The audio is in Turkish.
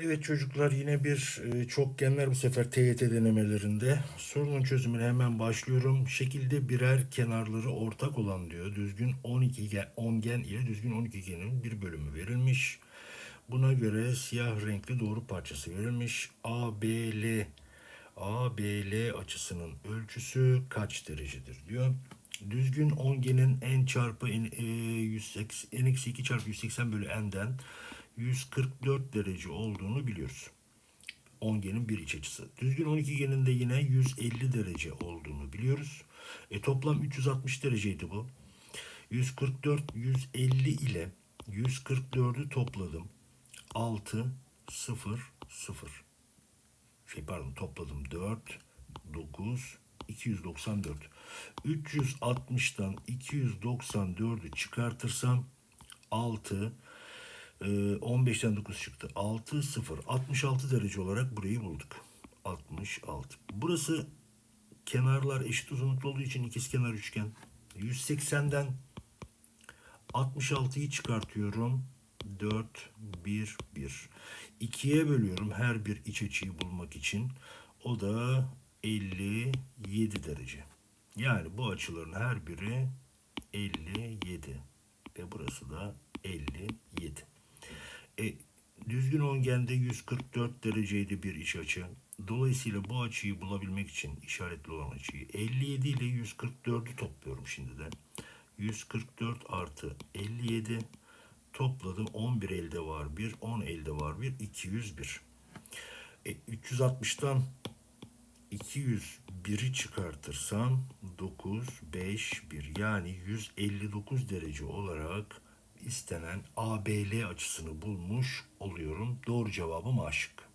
Evet çocuklar yine bir e, çokgenler bu sefer TYT denemelerinde. Sorunun çözümüne hemen başlıyorum. Şekilde birer kenarları ortak olan diyor. Düzgün 12 gen, ongen ile düzgün 12 genin bir bölümü verilmiş. Buna göre siyah renkli doğru parçası verilmiş. ABL ABL açısının ölçüsü kaç derecedir diyor. Düzgün ongenin n çarpı n, e, 180, n eksi 2 çarpı 180 bölü n'den 144 derece olduğunu biliyoruz. Ongenin bir iç açısı. Düzgün 12 geninde yine 150 derece olduğunu biliyoruz. E, toplam 360 dereceydi bu. 144, 150 ile 144'ü topladım. 6, 0, 0 şey pardon topladım 4 9 294 360'tan 294'ü çıkartırsam 6 e, 15'ten 9 çıktı 6 0 66 derece olarak burayı bulduk 66 burası kenarlar eşit uzunlukta olduğu için ikizkenar üçgen 180'den 66'yı çıkartıyorum. 4, 1, 1. 2'ye bölüyorum her bir iç açıyı bulmak için. O da 57 derece. Yani bu açıların her biri 57. Ve burası da 57. Düzgün ongende 144 dereceydi bir iç açı. Dolayısıyla bu açıyı bulabilmek için işaretli olan açıyı 57 ile 144'ü topluyorum şimdi de. 144 artı 57 topladım 11 elde var 1 10 elde var 1 201 e, 360'tan 201'i çıkartırsam 9 5 1 yani 159 derece olarak istenen ABL açısını bulmuş oluyorum. Doğru cevabım A şıkkı.